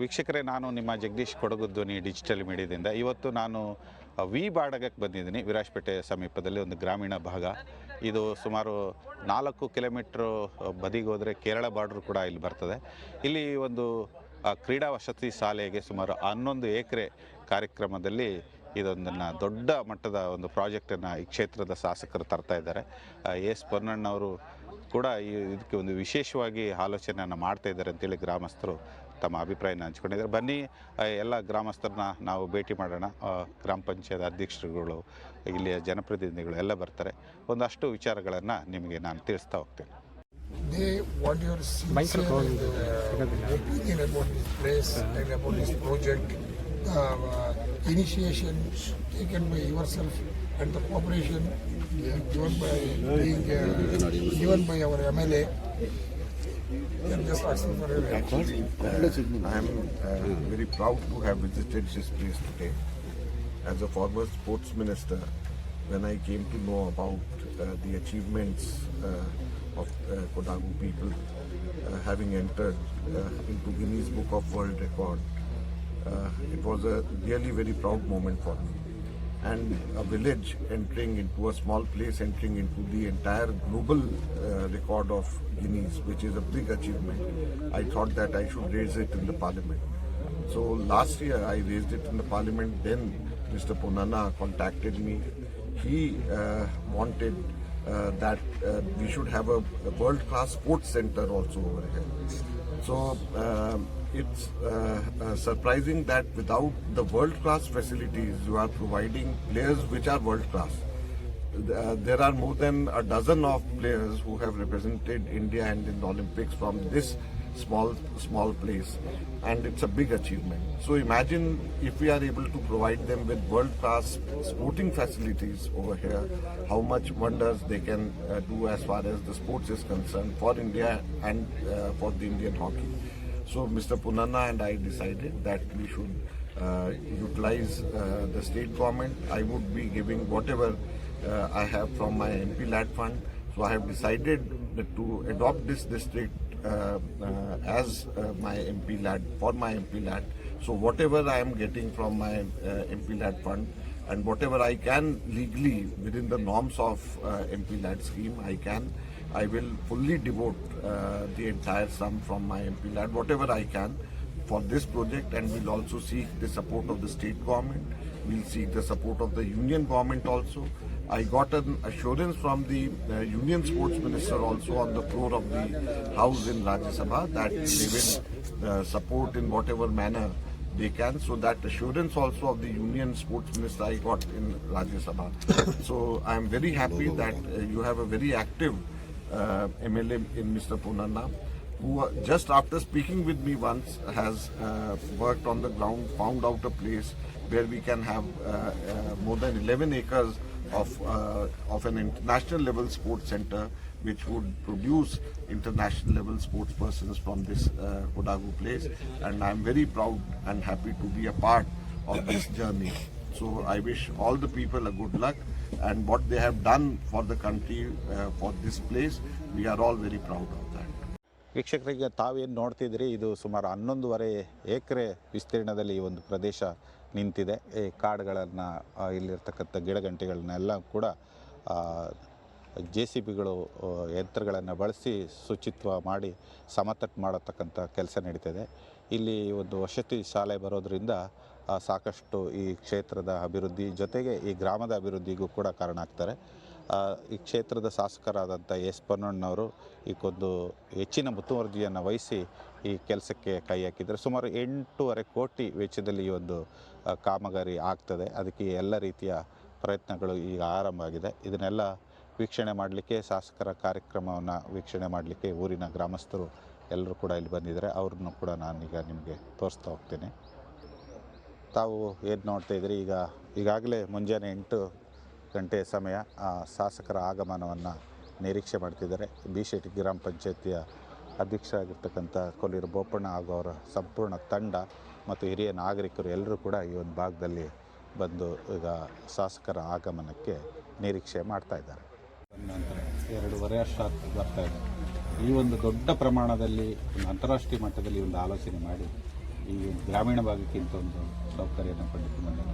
ವೀಕ್ಷಕರೇ, ನಾನು ನಿಮ್ಮ ಜಗದೀಶ್ ಕೊಡಗು ಧ್ವನಿ ಡಿಜಿಟಲ್ ಮೀಡಿಯಾದಿಂದ ಇವತ್ತು ನಾನು ವಿ ಬಾಡಗಕ್ಕೆ ಬಂದಿದ್ದೀನಿ. ವಿರಾಜಪೇಟೆ ಸಮೀಪದಲ್ಲಿ ಒಂದು ಗ್ರಾಮೀಣ ಭಾಗ. ಇದು ಸುಮಾರು ನಾಲ್ಕು ಕಿಲೋಮೀಟ್ರ್ ಬದಿಗೆ ಹೋದರೆ ಕೇರಳ ಬಾರ್ಡ್ರು ಕೂಡ ಇಲ್ಲಿ ಬರ್ತದೆ. ಇಲ್ಲಿ ಒಂದು ಕ್ರೀಡಾ ವಸತಿ ಶಾಲೆಗೆ ಸುಮಾರು ಹನ್ನೊಂದು ಎಕರೆ ಕಾರ್ಯಕ್ರಮದಲ್ಲಿ ಇದೊಂದನ್ನು ದೊಡ್ಡ ಮಟ್ಟದ ಒಂದು ಪ್ರಾಜೆಕ್ಟನ್ನು ಈ ಕ್ಷೇತ್ರದ ಶಾಸಕರು ತರ್ತಾ ಇದ್ದಾರೆ. ಎಸ್ ಪೊನ್ನಣ್ಣವರು ಕೂಡ ಈ ಇದಕ್ಕೆ ಒಂದು ವಿಶೇಷವಾಗಿ ಆಲೋಚನೆಯನ್ನು ಮಾಡ್ತಾ ಇದ್ದಾರೆ ಅಂತೇಳಿ ಗ್ರಾಮಸ್ಥರು ತಮ್ಮ ಅಭಿಪ್ರಾಯನ ಹಂಚ್ಕೊಂಡಿದ್ದಾರೆ. ಬನ್ನಿ ಎಲ್ಲ ಗ್ರಾಮಸ್ಥರನ್ನ ನಾವು ಭೇಟಿ ಮಾಡೋಣ. ಗ್ರಾಮ ಪಂಚಾಯತ್ ಅಧ್ಯಕ್ಷರುಗಳು ಇಲ್ಲಿಯ ಜನಪ್ರತಿನಿಧಿಗಳು ಎಲ್ಲ ಬರ್ತಾರೆ. ಒಂದಷ್ಟು ವಿಚಾರಗಳನ್ನು ನಿಮಗೆ ನಾನು ತಿಳಿಸ್ತಾ ಹೋಗ್ತೇನೆ. They want your sincere uh, opinion about this place and about this project, uh, initiation taken by yourself and the cooperation given by being uh, given by our MLA. We are just asking for a I am uh, very proud to have visited this place today. As a former sports minister, when I came to know about uh, the achievements uh, of uh, Kodagu people uh, having entered uh, into Guinness Book of World Record, uh, it was a really very proud moment for me. And a village entering into a small place, entering into the entire global uh, record of Guinness, which is a big achievement. I thought that I should raise it in the parliament. So last year I raised it in the parliament. Then Mr. Ponana contacted me. He uh, wanted uh, that uh, we should have a, a world-class sports center also over here. So um it's uh, uh, surprising that without the world-class facilities, you are providing players which are world-class. Uh, there are more than a dozen of players who have represented India and in the Olympics from this small small place, and it's a big achievement. So imagine if we are able to provide them with world-class sporting facilities over here, how much wonders they can uh, do as far as the sports is concerned for India and uh, for the Indian hockey. So Mr. Punana and I decided that we should uh, utilize uh, the state government. I would be giving whatever uh, I have from my MP LAD fund. So I have decided to adopt this district as uh, my MP LAD for my MP LAD. So whatever I am getting from my uh, MP LAD fund and whatever I can legally within the norms of uh, MP LAD scheme, I can. I will fully devote uh, the entire sum from my MP LAD, whatever I can, for this project, and we'll also seek the support of the state government. We'll seek the support of the union government also. I got an assurance from the uh, union sports minister also on the floor of the house in Rajya Sabha that they will uh, support in whatever manner they can. So that assurance also of the union sports minister I got in Rajya Sabha. so I am very happy that uh, you have a very active uh, MLA in Mr. Punanna who uh, just after speaking with me once has uh, worked on the ground, found out a place where we can have uh, uh, more than 11 acres of, uh, of an international level sports center which would produce international level sports persons from this uh, Kodagu place and I am very proud and happy to be a part of this journey. So I wish all the people a good luck and what they have done for the country, uh, for this place, we are all very proud of that. ವೀಕ್ಷಕರಿಗೆ ತಾವೇನು ನೋಡ್ತಿದ್ರಿ ಇದು ಸುಮಾರು ಹನ್ನೊಂದುವರೆ ಎಕರೆ ವಿಸ್ತೀರ್ಣದಲ್ಲಿ ಈ ಒಂದು ಪ್ರದೇಶ ನಿಂತಿದೆ. ಈ ಕಾಡುಗಳನ್ನು ಇಲ್ಲಿರ್ತಕ್ಕಂಥ ಗಿಡಗಂಟೆಗಳನ್ನೆಲ್ಲ ಕೂಡ ಜೆ ಸಿ ಬಿಗಳು ಯಂತ್ರಗಳನ್ನು ಬಳಸಿ ಶುಚಿತ್ವ ಮಾಡಿ ಸಮತಟ್ಟು ಮಾಡತಕ್ಕಂಥ ಕೆಲಸ ನಡೀತಿದೆ. ಇಲ್ಲಿ ಒಂದು ವಸತಿ ಶಾಲೆ ಬರೋದರಿಂದ ಸಾಕಷ್ಟು ಈ ಕ್ಷೇತ್ರದ ಅಭಿವೃದ್ಧಿ ಜೊತೆಗೆ ಈ ಗ್ರಾಮದ ಅಭಿವೃದ್ಧಿಗೂ ಕೂಡ ಕಾರಣ ಆಗ್ತಾರೆ. ಈ ಕ್ಷೇತ್ರದ ಶಾಸಕರಾದಂಥ ಎಸ್ ಪೊನ್ನಣ್ಣವರು ಈಗೊಂದು ಹೆಚ್ಚಿನ ಮುತುವರ್ಜಿಯನ್ನು ವಹಿಸಿ ಈ ಕೆಲಸಕ್ಕೆ ಕೈ ಹಾಕಿದ್ದಾರೆ. ಸುಮಾರು ಎಂಟೂವರೆ ಕೋಟಿ ವೆಚ್ಚದಲ್ಲಿ ಈ ಒಂದು ಕಾಮಗಾರಿ ಆಗ್ತದೆ. ಅದಕ್ಕೆ ಎಲ್ಲ ರೀತಿಯ ಪ್ರಯತ್ನಗಳು ಈಗ ಆರಂಭ ಆಗಿದೆ. ಇದನ್ನೆಲ್ಲ ವೀಕ್ಷಣೆ ಮಾಡಲಿಕ್ಕೆ, ಶಾಸಕರ ಕಾರ್ಯಕ್ರಮವನ್ನು ವೀಕ್ಷಣೆ ಮಾಡಲಿಕ್ಕೆ ಊರಿನ ಗ್ರಾಮಸ್ಥರು ಎಲ್ಲರೂ ಕೂಡ ಇಲ್ಲಿ ಬಂದಿದ್ದಾರೆ. ಅವ್ರನ್ನು ಕೂಡ ನಾನೀಗ ನಿಮಗೆ ತೋರಿಸ್ತಾ ಹೋಗ್ತೀನಿ. ತಾವು ಏನು ನೋಡ್ತಾ ಇದ್ದೀರಿ? ಈಗ ಈಗಾಗಲೇ ಮುಂಜಾನೆ ಎಂಟು ಗಂಟೆ ಸಮಯ ಆ, ಶಾಸಕರ ಆಗಮನವನ್ನು ನಿರೀಕ್ಷೆ ಮಾಡ್ತಿದ್ದಾರೆ. ಬಿ ಶೆಟ್ಟಿ ಗ್ರಾಮ ಪಂಚಾಯತಿಯ ಅಧ್ಯಕ್ಷರಾಗಿರ್ತಕ್ಕಂಥ ಕೊಲ್ಲೂರು ಬೋಪಣ್ಣ ಹಾಗೂ ಅವರ ಸಂಪೂರ್ಣ ತಂಡ ಮತ್ತು ಹಿರಿಯ ನಾಗರಿಕರು ಎಲ್ಲರೂ ಕೂಡ ಈ ಒಂದು ಭಾಗದಲ್ಲಿ ಬಂದು ಈಗ ಶಾಸಕರ ಆಗಮನಕ್ಕೆ ನಿರೀಕ್ಷೆ ಮಾಡ್ತಾ ಇದ್ದಾರೆ. ನಂತರ ಎರಡೂವರೆ ವರ್ಷ ಬರ್ತಾ ಇದೆ. ಈ ಒಂದು ದೊಡ್ಡ ಪ್ರಮಾಣದಲ್ಲಿ ಒಂದು ಅಂತಾರಾಷ್ಟ್ರೀಯ ಮಟ್ಟದಲ್ಲಿ ಒಂದು ಆಲೋಚನೆ ಮಾಡಿ ಈ ಗ್ರಾಮೀಣ ಭಾಗಕ್ಕಿಂತ ಒಂದು ಸೌಕರ್ಯನ ಪಡೆದುಕೊಂಡು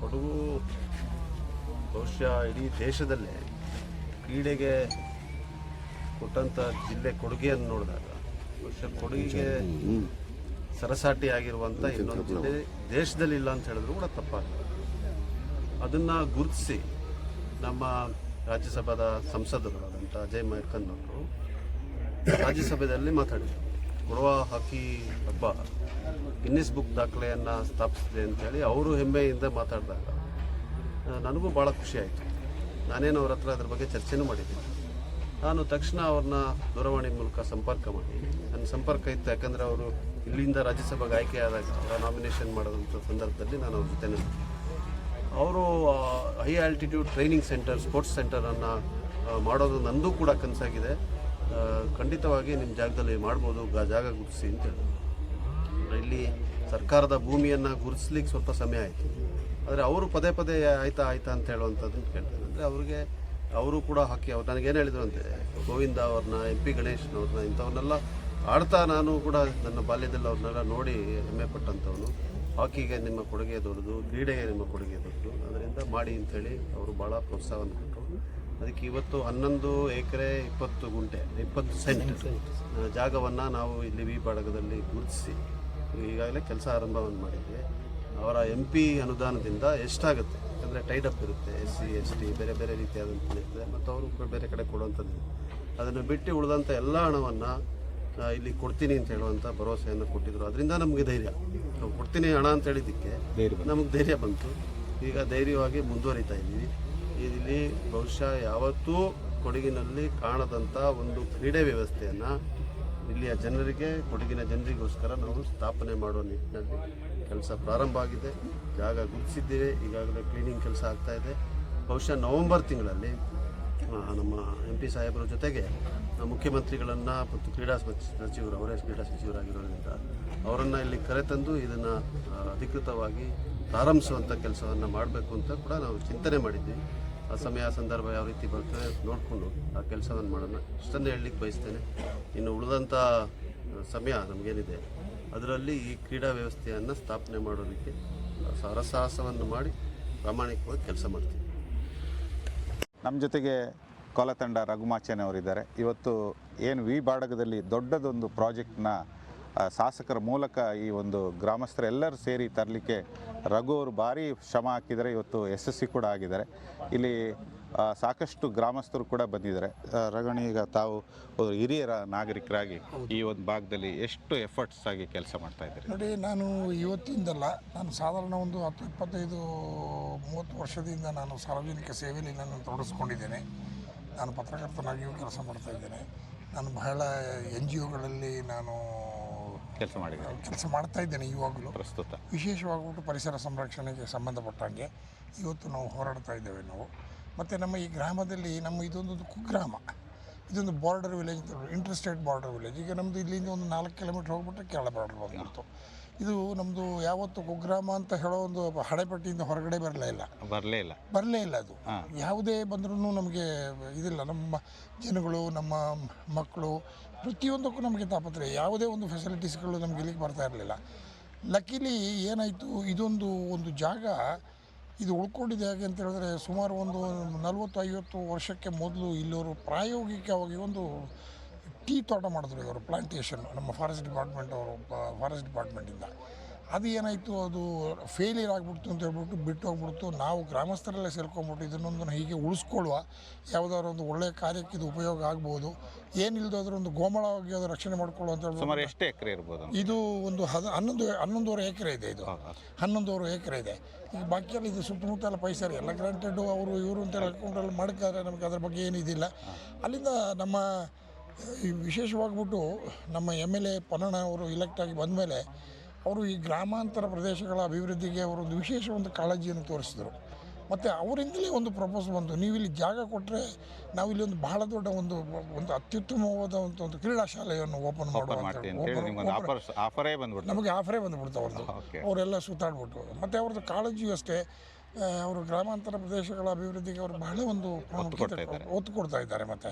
ಕೊಡಗು ಬಹುಶಃ ಇಡೀ ದೇಶದಲ್ಲೇ ಕ್ರೀಡೆಗೆ ಕೊಟ್ಟಂಥ ಜಿಲ್ಲೆ ಕೊಡುಗೆಯನ್ನು ನೋಡಿದಾಗ ಬಹುಶಃ ಕೊಡುಗೆಗೆ ಸರಸಾಟಿ ಆಗಿರುವಂಥ ಇನ್ನೊಂದು ಜಿಲ್ಲೆ ದೇಶದಲ್ಲಿ ಇಲ್ಲ ಅಂತ ಹೇಳಿದ್ರು ಕೂಡ ತಪ್ಪಾಗಲ್ಲ ಅದನ್ನು ಗುರುತಿಸಿ ನಮ್ಮ ರಾಜ್ಯಸಭಾದ ಸಂಸದರಾದಂಥ ಅಜಯ್ ಮೈಕನ್ ಅವರು ರಾಜ್ಯಸಭೆಯಲ್ಲಿ ಮಾತಾಡಿದರು. ಕೊಡುವ ಹಾಕಿ ಹಬ್ಬ ಗಿನ್ನಿಸ್ ಬುಕ್ ದಾಖಲೆಯನ್ನು ಸ್ಥಾಪಿಸಿದೆ ಅಂತೇಳಿ ಅವರು ಹೆಮ್ಮೆಯಿಂದ ಮಾತಾಡಿದಾಗ ನನಗೂ ಭಾಳ ಖುಷಿ ಆಯಿತು. ನಾನೇನು ಅವ್ರ ಹತ್ರ ಅದ್ರ ಬಗ್ಗೆ ಚರ್ಚೆನೂ ಮಾಡಿದ್ದೀನಿ. ನಾನು ತಕ್ಷಣ ಅವ್ರನ್ನ ದೂರವಾಣಿ ಮೂಲಕ ಸಂಪರ್ಕ ಮಾಡಿ ನನ್ನ ಸಂಪರ್ಕ ಇತ್ತು ಯಾಕಂದರೆ ಅವರು ಇಲ್ಲಿಂದ ರಾಜ್ಯಸಭೆಗೆ ಆಯ್ಕೆಯಾದಾಗ ಅವರ ನಾಮಿನೇಷನ್ ಮಾಡೋದಂಥ ಸಂದರ್ಭದಲ್ಲಿ ನಾನು ಅವ್ರ ಜೊತೆ ಅವರು high altitude training centre sports ಸೆಂಟರನ್ನು ಮಾಡೋದು ನಂದು ಕೂಡ ಕನಸಾಗಿದೆ. ಖಂಡಿತವಾಗಿ ನಿಮ್ಮ ಜಾಗದಲ್ಲಿ ಮಾಡ್ಬೋದು ಜಾಗ ಗುರುತಿಸಿ ಅಂತ ಹೇಳಿದ್ರು ಇಲ್ಲಿ ಸರ್ಕಾರದ ಭೂಮಿಯನ್ನು ಗುರುತಿಸ್ಲಿಕ್ಕೆ ಸ್ವಲ್ಪ ಸಮಯ ಆಯಿತು. ಆದರೆ ಅವರು ಪದೇ ಪದೇ ಆಯ್ತಾ ಆಯ್ತಾ ಅಂತ ಹೇಳುವಂಥದ್ದನ್ನು ಕೇಳ್ತಾರೆ ಅಂದರೆ ಅವ್ರಿಗೆ ಅವರು ಕೂಡ ಹಾಕಿ ಅವ್ರು ನನಗೇನು ಹೇಳಿದ್ರು ಅಂತೆ ಗೋವಿಂದ ಅವ್ರನ್ನ ಎಂ ಪಿ ಗಣೇಶ್ನವ್ರನ್ನ ಇಂಥವ್ರನ್ನೆಲ್ಲ ಆಡ್ತಾ ನಾನು ಕೂಡ ನನ್ನ ಬಾಲ್ಯದಲ್ಲಿ ಅವ್ರನ್ನೆಲ್ಲ ನೋಡಿ ಹೆಮ್ಮೆ ಪಟ್ಟಂಥವನು. ಹಾಕಿಗೆ ನಿಮ್ಮ ಕೊಡುಗೆ ದೊಡ್ಡದು ಕ್ರೀಡೆಗೆ ನಿಮ್ಮ ಕೊಡುಗೆ ದೊಡ್ಡದು ಅದರಿಂದ ಮಾಡಿ ಅಂಥೇಳಿ ಅವರು ಭಾಳ ಪ್ರೋತ್ಸಾಹವನ್ನು ಕೊಟ್ಟರು. ಅದಕ್ಕೆ ಇವತ್ತು ಹನ್ನೊಂದು ಎಕರೆ ಇಪ್ಪತ್ತು ಗುಂಟೆ ಇಪ್ಪತ್ತು ಸೆಂಟ್ ಜಾಗವನ್ನು ನಾವು ಇಲ್ಲಿ ವಿ ಬಾಡಗದಲ್ಲಿ ಗುರುತಿಸಿ. ಈಗಾಗಲೇ ಕೆಲಸ ಆರಂಭವನ್ನು ಮಾಡಿದ್ವಿ. ಅವರ ಎಂ ಪಿ ಅನುದಾನದಿಂದ ಎಷ್ಟಾಗುತ್ತೆ? ಯಾಕಂದರೆ ಅಪ್ ಇರುತ್ತೆ ಎಸ್ ಸಿ ಎಸ್ ಟಿ ಬೇರೆ ಬೇರೆ ರೀತಿಯಾದಂಥ ಇರ್ತದೆ. ಮತ್ತು ಅವರು ಬೇರೆ ಕಡೆ ಕೊಡುವಂಥದ್ದು ಅದನ್ನು ಬಿಟ್ಟು ಉಳಿದಂಥ ಎಲ್ಲ ಹಣವನ್ನು ಇಲ್ಲಿ ಕೊಡ್ತೀನಿ ಅಂತ ಹೇಳುವಂಥ ಭರವಸೆಯನ್ನು ಕೊಟ್ಟಿದ್ರು. ಅದರಿಂದ ನಮಗೆ ಧೈರ್ಯ. ನಾವು ಕೊಡ್ತೀನಿ ಹಣ ಅಂತ ಹೇಳಿದ್ದಕ್ಕೆ ನಮಗೆ ಧೈರ್ಯ ಬಂತು. ಈಗ ಧೈರ್ಯವಾಗಿ ಮುಂದುವರಿತಾ ಇದ್ದೀವಿ. ಇಲ್ಲಿ ಬಹುಶಃ ಯಾವತ್ತೂ ಕೊಡಗಿನಲ್ಲಿ ಕಾಣದಂಥ ಒಂದು ಕ್ರೀಡೆ ವ್ಯವಸ್ಥೆಯನ್ನು ಇಲ್ಲಿಯ ಜನರಿಗೆ, ಕೊಡಗಿನ ಜನರಿಗೋಸ್ಕರ ನಾವು ಸ್ಥಾಪನೆ ಮಾಡೋ ನಿಟ್ಟಿನಲ್ಲಿ ಕೆಲಸ ಪ್ರಾರಂಭ ಆಗಿದೆ. ಜಾಗ ಗುರುತಿಸಿದ್ದೇವೆ ಈಗಾಗಲೇ ಕ್ಲೀನಿಂಗ್ ಕೆಲಸ ಆಗ್ತಾ ಇದೆ. ಬಹುಶಃ ನವೆಂಬರ್ ತಿಂಗಳಲ್ಲಿ ನಮ್ಮ ಎಂ ಪಿ ಸಾಹೇಬರ ಜೊತೆಗೆ ಮುಖ್ಯಮಂತ್ರಿಗಳನ್ನು ಮತ್ತು ಕ್ರೀಡಾ ಸಚಿ- ಸಚಿವರು, ಅವರೇ ಕ್ರೀಡಾ ಸಚಿವರಾಗಿರೋದ್ರಿಂದ ಅವರನ್ನು ಇಲ್ಲಿ ಕರೆತಂದು ಇದನ್ನು ಅಧಿಕೃತವಾಗಿ ಪ್ರಾರಂಭಿಸುವಂಥ ಕೆಲಸವನ್ನು ಮಾಡಬೇಕು ಅಂತ ಕೂಡ ನಾವು ಚಿಂತನೆ ಮಾಡಿದ್ವಿ. ಆ ಸಮಯ ಸಂದರ್ಭ ಯಾವ ರೀತಿ ಬರ್ತದೆ ನೋಡಿಕೊಂಡು ಆ ಕೆಲಸವನ್ನು ಮಾಡೋಣ. ಇಷ್ಟನ್ನೇ ಹೇಳಲಿಕ್ಕೆ ಬಯಸ್ತೇನೆ. ಇನ್ನು ಉಳಿದಂಥ ಸಮಯ ನಮಗೇನಿದೆ, ಅದರಲ್ಲಿ ಈ ಕ್ರೀಡಾ ವ್ಯವಸ್ಥೆಯನ್ನು ಸ್ಥಾಪನೆ ಮಾಡೋದಕ್ಕೆ ಸರಸಾಹಸವನ್ನು ಮಾಡಿ ಪ್ರಾಮಾಣಿಕವಾಗಿ ಕೆಲಸ ಮಾಡ್ತೀವಿ. ನಮ್ಮ ಜೊತೆಗೆ ಕೋಲತಂಡ ರಘುಮಾಚನ್ ಅವರಿದ್ದಾರೆ. ಇವತ್ತು ಏನು ವಿ ಬಾಡಗದಲ್ಲಿ ದೊಡ್ಡದೊಂದು ಪ್ರಾಜೆಕ್ಟ್ನ ಶಾಸಕರ ಮೂಲಕ ಈ ಒಂದು ಗ್ರಾಮಸ್ಥರೆಲ್ಲರೂ ಸೇರಿ ತರಲಿಕ್ಕೆ ರಘು ಅವರು ಭಾರಿ ಶ್ರಮ ಹಾಕಿದರೆ ಇವತ್ತು ಯಶಸ್ವಿ ಕೂಡ ಆಗಿದ್ದಾರೆ. ಇಲ್ಲಿ ಸಾಕಷ್ಟು ಗ್ರಾಮಸ್ಥರು ಕೂಡ ಬಂದಿದ್ದಾರೆ. ರಗಣಿ ಈಗ ತಾವು ಹಿರಿಯರ ನಾಗರಿಕರಾಗಿ ಈ ಒಂದು ಭಾಗದಲ್ಲಿ ಎಷ್ಟು ಎಫರ್ಟ್ಸ್ ಆಗಿ ಕೆಲಸ ಮಾಡ್ತಾ ಇದ್ದೀರಿ? ನೋಡಿ ನಾನು ಇವತ್ತಿಂದಲ್ಲ ನಾನು ಸಾಧಾರಣ ಒಂದು ಹತ್ತು ಇಪ್ಪತ್ತೈದು ಮೂವತ್ತು ವರ್ಷದಿಂದ ನಾನು ಸಾರ್ವಜನಿಕ ಸೇವೆಯಲ್ಲಿ ನಾನು ತೊಡಗಿಸ್ಕೊಂಡಿದ್ದೇನೆ. ನಾನು ಪತ್ರಕರ್ತನಾಗಿಯೂ ಕೆಲಸ ಮಾಡ್ತಾ ಇದ್ದೇನೆ. ನಾನು ಬಹಳ ಎನ್ ಜಿ ಒಗಳಲ್ಲಿ ನಾನು ಕೆಲಸ ಮಾಡಿದ್ದೇನೆ. ಕೆಲಸ ಮಾಡ್ತಾ ಇದ್ದೇನೆ ಇವಾಗಲೂ. ಪ್ರಸ್ತುತ. ವಿಶೇಷವಾಗಿಬಿಟ್ಟು ಪರಿಸರ ಸಂರಕ್ಷಣೆಗೆ ಸಂಬಂಧಪಟ್ಟಂಗೆ ಇವತ್ತು ನಾವು ಹೋರಾಡ್ತಾ ಇದ್ದೇವೆ ನಾವು. ಮತ್ತು ನಮ್ಮ ಈ ಗ್ರಾಮದಲ್ಲಿ ನಮ್ಮ ಇದೊಂದು ಕುಗ್ರಾಮ. ಇದೊಂದು border village interstate border village ಈಗ ನಮ್ಮದು ಇಲ್ಲಿಂದ ಒಂದು ನಾಲ್ಕು ಕಿಲೋಮೀಟ್ರ್ ಹೋಗ್ಬಿಟ್ರೆ ಕೇರಳ ಬಾರ್ಡರ್ ಬಂದ್ಬಿಡ್ತು. ಇದು ನಮ್ಮದು ಯಾವತ್ತು ಕುಗ್ರಾಮ ಅಂತ ಹೇಳೋ ಒಂದು ಹಳೆಪಟ್ಟಿಯಿಂದ ಹೊರಗಡೆ ಬರಲೇ ಇಲ್ಲ. ಬರಲೇ ಇಲ್ಲ. ಬರಲೇ ಇಲ್ಲ ಅದು. ಯಾವುದೇ ಬಂದರೂ ನಮಗೆ ಇದಿಲ್ಲ. ನಮ್ಮ ಜನಗಳು ನಮ್ಮ ಮಕ್ಕಳು ಪ್ರತಿಯೊಂದಕ್ಕೂ ನಮಗೆ ತಾಪತ್ರೆ. ಯಾವುದೇ ಒಂದು ಫೆಸಿಲಿಟೀಸ್ಗಳು ನಮಗೆ ಇಲ್ಲಿಗೆ ಬರ್ತಾ ಇರಲಿಲ್ಲ. ಲಕ್ಕಿಲಿ ಏನಾಯಿತು ಇದೊಂದು ಒಂದು ಜಾಗ ಇದು ಉಳ್ಕೊಂಡಿದೆ ಹೇಗೆ ಅಂತ ಹೇಳಿದ್ರೆ ಸುಮಾರು ಒಂದು ನಲವತ್ತು ಐವತ್ತು ವರ್ಷಕ್ಕೆ ಮೊದಲು ಇಲ್ಲಿವರು ಪ್ರಾಯೋಗಿಕವಾಗಿ ಒಂದು ಟೀ ತೋಟ ಮಾಡಿದ್ರು ಇವರು ಪ್ಲಾಂಟೇಶನ್ ನಮ್ಮ ಫಾರೆಸ್ಟ್ ಡಿಪಾರ್ಟ್ಮೆಂಟ್ ಅವರು ಫಾರೆಸ್ಟ್ ಡಿಪಾರ್ಟ್ಮೆಂಟಿಂದ ಅದು ಏನಾಯಿತು ಅದು ಫೇಲಿಯರ್ ಆಗಿಬಿಡ್ತು ಅಂತ ಹೇಳ್ಬಿಟ್ಟು ಬಿಟ್ಟು ಹೋಗ್ಬಿಡ್ತು. ನಾವು ಗ್ರಾಮಸ್ಥರಲ್ಲೇ ಸೇರ್ಕೊಂಡ್ಬಿಟ್ಟು ಇದನ್ನೊಂದು ಹೀಗೆ ಉಳಿಸ್ಕೊಳ್ಳುವ ಯಾವುದಾದ್ರು ಒಂದು ಒಳ್ಳೆಯ ಕಾರ್ಯಕ್ಕೆ ಇದು ಉಪಯೋಗ ಆಗ್ಬೋದು. ಏನಿಲ್ಲದಾದ್ರೂ ಒಂದು ಗೋಮಳವಾಗಿ ಅದು ರಕ್ಷಣೆ ಮಾಡ್ಕೊಳ್ಳೋ ಅಂತ ಹೇಳ್ಬೋದು ಸುಮಾರು ಎಷ್ಟು ಎಕರೆ ಇರ್ಬೋದು ಇದು ಒಂದು ಹದ ಹನ್ನೊಂದು ಹನ್ನೊಂದುವರೆ ಎಕರೆ ಇದೆ ಇದು? ಹನ್ನೊಂದುವರೆ ಎಕರೆ ಇದೆ. ಈಗ ಬಾಕಿಯಲ್ಲಿ ಇದು ಸುತ್ತಮುತ್ತ ಎಲ್ಲ ಪೈಸರಿ ಎಲ್ಲ ಗ್ರಾಂಟೆಡ್ ಅವರು ಇವರು ಅಂತ ಅಕೌಂಟಲ್ಲಿ ಮಾಡ್ಕಾದ್ರೆ ನಮಗೆ ಅದ್ರ ಬಗ್ಗೆ ಏನಿದಿಲ್ಲ ಅಲ್ಲಿಂದ ನಮ್ಮ ಈ ವಿಶೇಷವಾಗ್ಬಿಟ್ಟು ನಮ್ಮ ಎಂ ಎಲ್ ಎ ಪೊನ್ನಣ್ಣ ಅವರು ಇಲೆಕ್ಟ್ ಆಗಿ ಬಂದಮೇಲೆ ಅವರು ಈ ಗ್ರಾಮಾಂತರ ಪ್ರದೇಶಗಳ ಅಭಿವೃದ್ಧಿಗೆ ಅವರು ಒಂದು ವಿಶೇಷ ಒಂದು ಕಾಳಜಿಯನ್ನು ತೋರಿಸಿದರು. ಮತ್ತು ಅವರಿಂದಲೇ ಒಂದು ಪ್ರಪೋಸ್ ಬಂತು. ನೀವು ಇಲ್ಲಿ ಜಾಗ ಕೊಟ್ಟರೆ ನಾವು ಇಲ್ಲಿ ಒಂದು ಬಹಳ ದೊಡ್ಡ ಒಂದು ಒಂದು ಅತ್ಯುತ್ತಮವಾದ ಒಂದು ಒಂದು ಕ್ರೀಡಾ ಶಾಲೆಯನ್ನು ಓಪನ್ ಮಾಡುವ ನಮಗೆ ಆಫರೇ ಬಂದುಬಿಡ್ತು ಅವ್ರದ್ದು. ಅವರೆಲ್ಲ ಸುತ್ತಾಡ್ಬಿಟ್ಟು ಮತ್ತು ಅವ್ರದ್ದು ಕಾಳಜಿಯು ಅಷ್ಟೇ ಅವರು ಗ್ರಾಮಾಂತರ ಪ್ರದೇಶಗಳ ಅಭಿವೃದ್ಧಿಗೆ ಅವರು ಬಹಳ ಒಂದು. ಒತ್ತು ಕೊಡ್ತಾ ಇದ್ದಾರೆ ಮತ್ತು.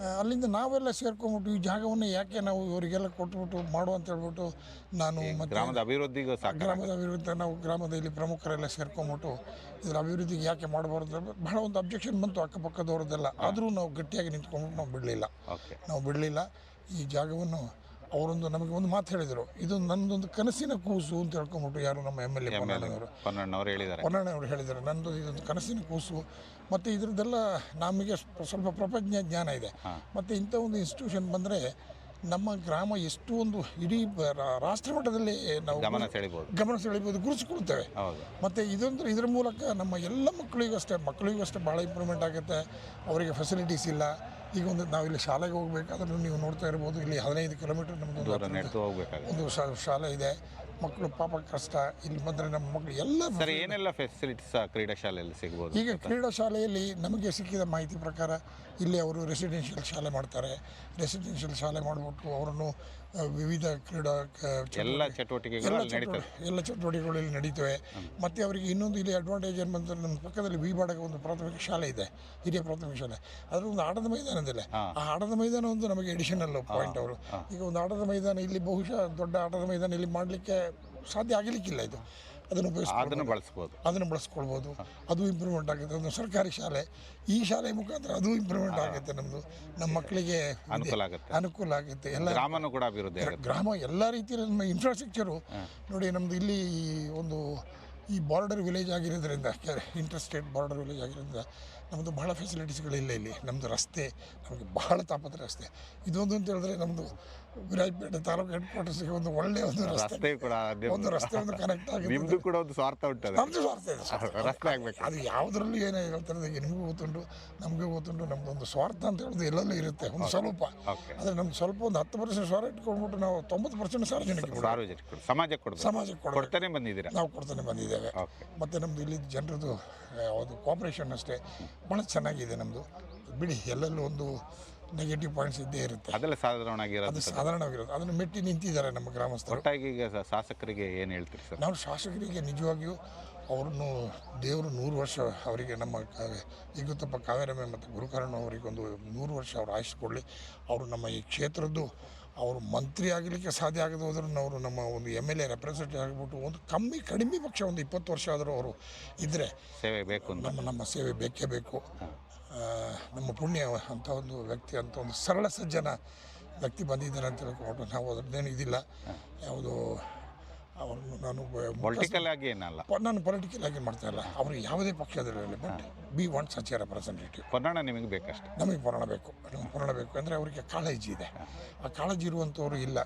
ಅಲ್ಲಿಂದ ನಾವೆಲ್ಲ ಸೇರ್ಕೊಂಡ್ಬಿಟ್ಟು ಈ ಜಾಗವನ್ನು ಯಾಕೆ ನಾವು ಇವರಿಗೆಲ್ಲ ಕೊಟ್ಬಿಟ್ಟು ಮಾಡು ಅಂತ ಹೇಳ್ಬಿಟ್ಟು ನಾನು ಮತ್ತು ಗ್ರಾಮದ ಅಭಿವೃದ್ಧಿಗೆ ಗ್ರಾಮದ ಅಭಿವೃದ್ಧಿ ನಾವು ಗ್ರಾಮದಲ್ಲಿ ಪ್ರಮುಖರೆಲ್ಲ ಸೇರ್ಕೊಂಬಿಟ್ಟು ಇದರ ಅಭಿವೃದ್ಧಿಗೆ ಯಾಕೆ ಮಾಡಬಾರ್ದು ಅಂತ ಬಹಳ ಒಂದು ಅಬ್ಜೆಕ್ಷನ್ ಬಂತು ಅಕ್ಕಪಕ್ಕದವ್ರದ್ದೆಲ್ಲ. ಆದರೂ ನಾವು ಗಟ್ಟಿಯಾಗಿ ನಿಂತ್ಕೊಂಡ್ಬಿಟ್ಟು ನಾವು ಬಿಡಲಿಲ್ಲ. ಓಕೆ. ನಾವು ಬಿಡಲಿಲ್ಲ. ಈ ಜಾಗವನ್ನು ಅವರೊಂದು ನಮಗೆ ಒಂದು ಮಾತು ಹೇಳಿದರು. ಇದು ನನ್ನದೊಂದು ಕನಸಿನ ಕೂಸು ಅಂತ ಹೇಳ್ಕೊಂಬಿಟ್ಟು ಯಾರು ನಮ್ಮ ಎಂ ಎಲ್ ಎ ಪೊನ್ನಣ್ಣವರು ಪನ್ನಣ್ಣವ್ರು ಹೇಳಿದ್ದಾರೆ. ಪೊನ್ನಣ್ಣವರು ಹೇಳಿದ್ದಾರೆ. ನಂದು ಇದೊಂದು ಕನಸಿನ ಕೂಸು. ಮತ್ತು ಇದ್ರದ್ದೆಲ್ಲ ನಮಗೆ ಸ್ವಲ್ಪ ಪ್ರಪಂಚ ಜ್ಞಾನ ಇದೆ. ಮತ್ತು ಇಂಥ ಒಂದು ಇನ್ಸ್ಟಿಟ್ಯೂಷನ್ ಬಂದರೆ ನಮ್ಮ ಗ್ರಾಮ ಎಷ್ಟು ಒಂದು ಇಡೀ ರಾಷ್ಟ್ರ ಮಟ್ಟದಲ್ಲಿ ನಾವು ಗಮನ ಸೆಳಿಬೋದು. ಗಮನ ಸೆಳಿಬೋದು ಗುರುತಿಸ್ಕೊಳ್ತೇವೆ. ಮತ್ತು ಇದೊಂದು ಇದರ ಮೂಲಕ ನಮ್ಮ ಎಲ್ಲ ಮಕ್ಕಳಿಗೂ ಅಷ್ಟೇ ಮಕ್ಕಳಿಗೂ ಅಷ್ಟೇ ಭಾಳ ಇಂಪ್ರೂವ್ಮೆಂಟ್ ಆಗುತ್ತೆ. ಅವರಿಗೆ ಫೆಸಿಲಿಟೀಸ್ ಇಲ್ಲ. ಈಗ ಒಂದು ನಾವು ಇಲ್ಲಿ ಶಾಲೆಗೆ ಹೋಗಬೇಕಾದ್ರೂ ನೀವು ನೋಡ್ತಾ ಇರ್ಬೋದು ಇಲ್ಲಿ ಹದಿನೈದು ಕಿಲೋಮೀಟರ್ ನಮ್ಮದು ಒಂದು ಶಾಲೆ ಇದೆ. ಮಕ್ಕಳು ಪಾಪ ಕಷ್ಟ ಇಲ್ಲಿ ಬಂದರೆ ನಮ್ಮ ಮಕ್ಕಳು ಎಲ್ಲ ಸರ್ ಏನೆಲ್ಲ ಫೆಸಿಲಿಟೀಸ್ ಕ್ರೀಡಾ ಶಾಲೆಯಲ್ಲಿ ಸಿಗ್ಬೋದು? ಈಗ ಕ್ರೀಡಾ ಶಾಲೆಯಲ್ಲಿ ನಮಗೆ ಸಿಕ್ಕಿದ ಮಾಹಿತಿ ಪ್ರಕಾರ ಇಲ್ಲಿ ಅವರು ರೆಸಿಡೆನ್ಷಿಯಲ್ ಶಾಲೆ ಮಾಡ್ತಾರೆ. ರೆಸಿಡೆನ್ಷಿಯಲ್ ಶಾಲೆ ಮಾಡಿಬಿಟ್ಟು ಅವರನ್ನು ವಿವಿಧ ಕ್ರೀಡಾ ಎಲ್ಲ ಚಟುವಟಿಕೆಗಳು ಎಲ್ಲ ಅಲ್ಲಿ ಚಟುವಟಿಕೆ ಎಲ್ಲ ಚಟುವಟಿಕೆಗಳು ಇಲ್ಲಿ ನಡೀತವೆ. ಮತ್ತು ಅವರಿಗೆ ಇನ್ನೊಂದು ಇಲ್ಲಿ ಅಡ್ವಾಂಟೇಜ್ ಏನು ಬಂದರೆ ನಮ್ಮ ಪಕ್ಕದಲ್ಲಿ ವಿ ಬಾಡಕ ಒಂದು ಪ್ರಾಥಮಿಕ ಶಾಲೆ ಇದೆ ಹಿರಿಯ ಪ್ರಾಥಮಿಕ ಶಾಲೆ. ಅದರ ಒಂದು ಆಟದ ಮೈದಾನದಲ್ಲೇ ಆ ಆಟದ ಮೈದಾನ ಒಂದು ನಮಗೆ ಎಡಿಷನಲ್ ಪಾಯಿಂಟ್ ಅವರು. ಈಗ ಒಂದು ಆಟದ ಮೈದಾನ ಇಲ್ಲಿ ಬಹುಶಃ ದೊಡ್ಡ ಆಟದ ಮೈದಾನ ಇಲ್ಲಿ ಮಾಡಲಿಕ್ಕೆ ಸಾಧ್ಯ ಆಗಲಿಕ್ಕಿಲ್ಲ ಇದು. ಅದನ್ನು ಅದನ್ನು ಬಳಸ್ಬೋದು. ಅದನ್ನು ಬಳಸ್ಕೊಳ್ಬೋದು. ಅದು ಇಂಪ್ರೂವ್ಮೆಂಟ್ ಆಗುತ್ತೆ. ಒಂದು ಸರ್ಕಾರಿ ಶಾಲೆ. ಈ ಶಾಲೆ ಮುಖಾಂತರ ಅದು ಇಂಪ್ರೂವ್ಮೆಂಟ್ ಆಗುತ್ತೆ ನಮ್ಮದು ನಮ್ಮ ಮಕ್ಕಳಿಗೆ ಅನುಕೂಲ ಆಗುತ್ತೆ. ಅನುಕೂಲ ಆಗುತ್ತೆ. ಎಲ್ಲ ಗ್ರಾಮನೂ ಕೂಡ ಅಭಿವೃದ್ಧಿ ಗ್ರಾಮ ಎಲ್ಲ ರೀತಿಯಲ್ಲಿ ನಮ್ಮ ಇನ್ಫ್ರಾಸ್ಟ್ರಕ್ಚರು ನೋಡಿ ನಮ್ಮದು ಇಲ್ಲಿ ಒಂದು ಈ ಬಾರ್ಡರ್ ವಿಲೇಜ್ ಆಗಿರೋದ್ರಿಂದ ಇಂಟರ್ ಸ್ಟೇಟ್ ಬಾರ್ಡರ್ ವಿಲೇಜ್ ಆಗಿರೋದ್ರಿಂದ ನಮ್ಮದು ಬಹಳ ಫೆಸಿಲಿಟೀಸ್ಗಳಿಲ್ಲ ಇಲ್ಲಿ. ನಮ್ಮದು ರಸ್ತೆ ನಮಗೆ ಬಹಳ ತಾಪತ್ರ ರಸ್ತೆ. ಇದೊಂದು ಅಂತ ಹೇಳಿದ್ರೆ ನಮ್ಮದು ವಿರಾಜಪೇಟೆ ತಾಲೂಕು ಹೆಡ್ ಕ್ವಾರ್ಟರ್ಸ್ಗೆ ಒಂದು ಒಳ್ಳೆಯ ಒಂದು ರಸ್ತೆ. ಕೂಡ ಒಂದು ರಸ್ತೆ ಒಂದು ಕನೆಕ್ಟ್ ಆಗಿದೆ. ನಿಮ್ದು ಕೂಡ ಒಂದು ಸ್ವಾರ್ಥ ಉಂಟು ನಮ್ದು ಸ್ವಾರ್ಥ ಇದೆ ರಸ್ತೆ ಆಗಬೇಕು. ಅದು ಯಾವುದರಲ್ಲೂ ಏನೇ ಹೇಳ್ತಾರೆ ನಿಮಗೂ ಗೊತ್ತುಂಟು ನಮಗೆ ಗೊತ್ತುಂಟು ನಮ್ದು ಒಂದು ಸ್ವಾರ್ಥ ಅಂತ ಹೇಳೋದು ಎಲ್ಲೆಲ್ಲೂ ಇರುತ್ತೆ ಒಂದು ಸ್ವಲ್ಪ. ಆದರೆ ನಮ್ಗೆ ಸ್ವಲ್ಪ ಒಂದು ಹತ್ತು ಪರ್ಸೆಂಟ್ ಸ್ವಾರ್ಥ ಇಟ್ಕೊಂಡ್ಬಿಟ್ಟು ನಾವು ತೊಂಬತ್ತು ಪರ್ಸೆಂಟ್ ಸಾರ್ವಜನಿಕ ಸಾರ್ವಜನಿಕರು ಸಮಾಜಕ್ಕೆ ಕೊಡ ಸಮಾಜಕ್ಕೆ ಕೊಡ್ತಾನೆ ಬಂದಿದ್ದೀರಾ? ನಾವು ಕೊಡ್ತಾನೆ ಬಂದಿದ್ದೇವೆ. ಮತ್ತು ನಮ್ಮದು ಇಲ್ಲಿ ಜನರದು ಯಾವುದು ಕೋಪರೇಷನ್ ಅಷ್ಟೇ ಭಾಳ ಚೆನ್ನಾಗಿದೆ ನಮ್ಮದು ಬಿಡಿ ಎಲ್ಲೆಲ್ಲೂ ಒಂದು ನೆಗೆಟಿವ್ ಪಾಯಿಂಟ್ಸ್ ಇದ್ದೇ ಇರುತ್ತೆ. ಅದೆಲ್ಲ ಸಾಧಾರಣವಾಗಿರೋದು ಅದು ಸಾಧಾರಣವಾಗಿರೋದು. ಅದನ್ನು ಮೆಟ್ಟಿ ನಿಂತಿದ್ದಾರೆ ನಮ್ಮ ಗ್ರಾಮಸ್ಥರು. ಒಟ್ಟಾಗಿ ಈಗ ಸ- ಶಾಸಕರಿಗೆ ಏನು ಹೇಳ್ತೀರಿ ಸರ್? ನಾವು ಶಾಸಕರಿಗೆ ನಿಜವಾಗಿಯೂ ಅವ್ರನ್ನು ದೇವರು ನೂರು ವರ್ಷ ಅವರಿಗೆ ನಮ್ಮ ಕ- ಕಾವೇರಮ್ಮ ಮತ್ತು ಗುರುಕರ್ಣ ಅವರಿಗೊಂದು ನೂರು ವರ್ಷ ಅವರು ಆಯುಷ್ ಕೊಡಲಿ ಅವರು ನಮ್ಮ ಈ ಕ್ಷೇತ್ರದ್ದು ಅವರು ಮಂತ್ರಿ ಆಗಲಿಕ್ಕೆ ಸಾಧ್ಯ ಆಗದೆ ಹೋದ್ರೂ ಅವರು ನಮ್ಮ ಒಂದು ಎಂ ಎಲ್ ಎ ರೆಪ್ರೆಸೆಂಟೇಟಿವ್ ಆಗಿಬಿಟ್ಟು ಒಂದು ಕಮ್ಮಿ ಕಡಿಮೆ ಪಕ್ಷ ಒಂದು ಇಪ್ಪತ್ತು ವರ್ಷ ಆದರೂ ಅವರು ಇದ್ದರೆ ಸೇವೆ ಬೇಕು ಅಂತ. ನಮ್ಮ ನಮ್ಮ ಸೇವೆ ಬೇಕೇ ಬೇಕು. ನಮ್ಮ ಪುಣ್ಯ ಅಂತ ಒಂದು ವ್ಯಕ್ತಿ ಅಂತ ಒಂದು ಸರಳ ಸಜ್ಜನ ವ್ಯಕ್ತಿ ಬಂದಿದ್ದಾರೆ ಅಂತ ಹೇಳ್ಕೊಂಡು ನಾವು ಅದ್ರದ್ದೇನು ಇದಿಲ್ಲ. ಯಾವುದು ಅವನು ನಾನು ಪೊಲಿಟಿಕಲ್ ಆಗಿ ಏನಲ್ಲ? ನಾನು ಪೊಲಿಟಿಕಲ್ ಆಗಿ ಮಾಡ್ತಾ ಇಲ್ಲ. ಅವರು ಯಾವುದೇ ಪಕ್ಷದಲ್ಲಿರಲಿ but we want such a representative ಪುರಾಣ ನಿಮಗೆ ಬೇಕಷ್ಟೆ? ನಮಗೆ ಪುರಾಣ ಬೇಕು. ನಮಗೆ ಪುರಾಣ ಬೇಕು ಅಂದರೆ ಅವರಿಗೆ ಕಾಳಜಿ ಇದೆ. ಆ ಕಾಳಜಿ ಇರುವಂಥವ್ರು ಇಲ್ಲ.